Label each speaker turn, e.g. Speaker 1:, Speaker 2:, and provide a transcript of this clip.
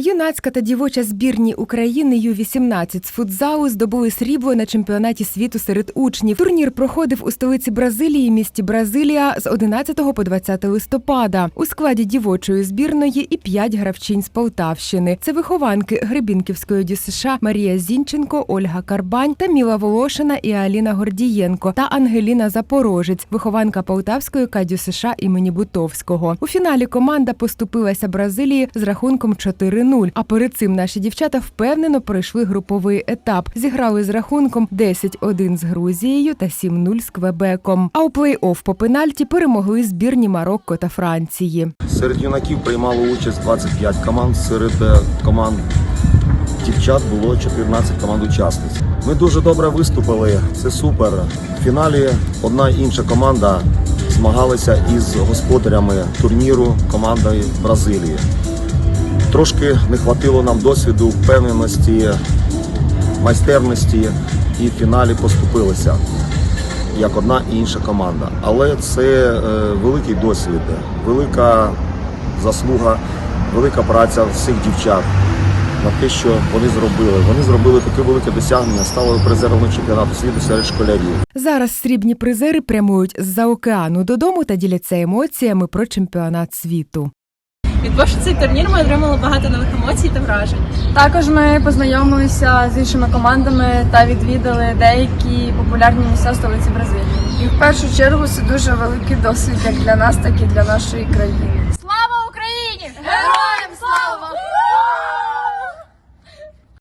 Speaker 1: Юнацька та дівоча збірні України Ю-18 з футзалу здобули срібло на чемпіонаті світу серед учнів. Турнір проходив у столиці Бразилії, місті Бразилія з 11 по 20 листопада. У складі дівочої збірної і п'ять гравчинь з Полтавщини. Це вихованки Гребінківської ДЮСШ Марія Зінченко, Ольга Карбань та Міла Волошина і Аліна Гордієнко та Ангеліна Запорожець, вихованка Полтавської КДЮ США імені Бутовського. У фіналі команда поступилася Бразилії з рахунком 4-0. А перед цим наші дівчата впевнено пройшли груповий етап. Зіграли з рахунком 10-1 з Грузією та 7-0 з Квебеком. А у плей-офф по пенальті перемогли збірні Марокко та Франції.
Speaker 2: Серед юнаків приймало участь 25 команд, серед е, команд дівчат було 14 команд учасниць. Ми дуже добре виступили, це супер. В фіналі одна інша команда змагалася із господарями турніру командою Бразилії. Трошки не хватило нам досвіду, впевненості, майстерності і в фіналі поступилися як одна і інша команда. Але це е, великий досвід, велика заслуга, велика праця всіх дівчат на те, що вони зробили. Вони зробили таке велике досягнення, стали призерами чемпіонату світу серед школярів.
Speaker 1: Зараз срібні призери прямують з-за океану додому та діляться емоціями про чемпіонат світу.
Speaker 3: Відбувши цей турнір, ми отримали багато нових емоцій та вражень.
Speaker 4: Також ми познайомилися з іншими командами та відвідали деякі популярні місця столиці Бразилії.
Speaker 5: І в першу чергу це дуже великий досвід як для нас, так і для нашої країни.